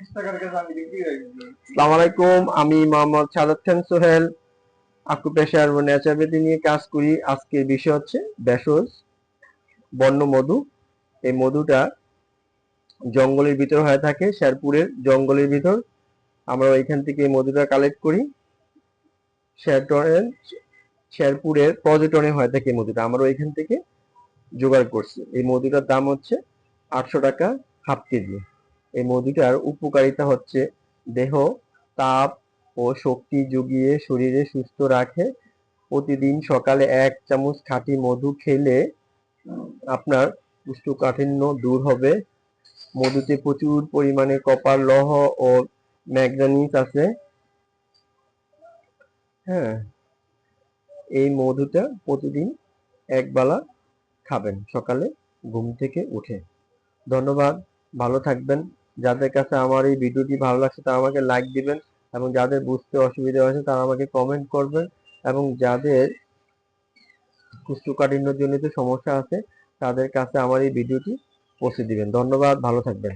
আসসালামু আমি Mohammad Sadat Khan Sohel acupressure naturopathy নিয়ে কাজ করি। আজকের বিষয় হচ্ছে ভেষজ, বন্য মধু। এই মধুটা জঙ্গলের ভিতর হয়ে থাকে, শেরপুরের জঙ্গলের ভিতর। আমরা ওইখান থেকে মধুটা কালেক্ট করি। শেরটনের শেরপুরের পর্যটনে হয়ে থাকে মধুটা। আমরা ওইখান থেকে জোগাড় করছি। এই মধুটার দাম হচ্ছে আটশো টাকা, হাফ কেজি। এই মধুটার উপকারিতা হচ্ছে দেহ, তাপ ও শক্তি জুগিয়ে শরীরে সুস্থ রাখে। প্রতিদিন সকালে এক চামচ খাঁটি মধু খেলে আপনার কুষ্ঠকাঠিন্য দূর হবে। মধুতে প্রচুর পরিমাণে কপার লহ ও ম্যাগনেনিস আছে। হ্যাঁ এই মধুটা প্রতিদিন এক বেলা খাবেন সকালে ঘুম থেকে উঠে। ধন্যবাদ, ভালো থাকবেন। যাদের কাছে আমার এই ভিডিওটি ভালো লাগছে, তারা আমাকে লাইক দিবেন এবং যাদের বুঝতে অসুবিধা হয়েছে, তারা আমাকে কমেন্ট করবেন এবং যাদের যে সমস্যা আছে, তাদের কাছে আমার এই ভিডিওটি পৌঁছে দিবেন। ধন্যবাদ, ভালো থাকবেন।